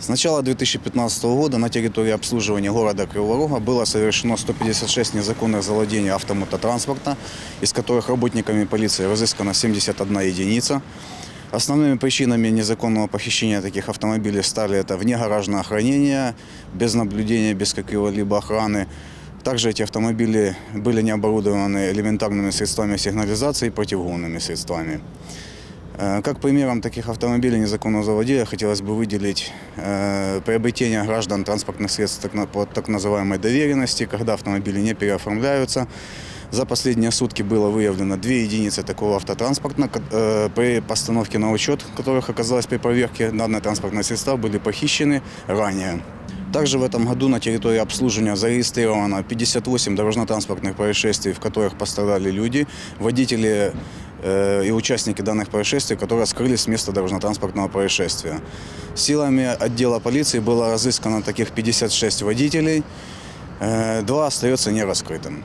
С начала 2015 года на территории обслуживания города Криворога было совершено 156 незаконных завладений автомототранспорта, из которых работниками полиции разыскано 71 единица. Основными причинами незаконного похищения таких автомобилей стали это внегаражное хранение, без наблюдения, без какого-либо охраны. Также эти автомобили были не оборудованы элементарными средствами сигнализации и противогонными средствами. Э, Как примером таких автомобилей незаконного заводения хотелось бы выделить э, приобретение граждан транспортных средств так по так называемой доверенности, когда автомобили не переоформляются. За последние сутки было выявлено две единицы такого автотранспорта. э, При постановке на учет, которых оказалось при проверке, данные транспортные средства были похищены ранее. Также в этом году на территории обслуживания зарегистрировано 58 дорожно-транспортных происшествий, в которых пострадали люди, водители и участники данных происшествий, которые скрылись с места дорожно-транспортного происшествия. Силами отдела полиции было разыскано таких 56 водителей, э, два остается нераскрытым.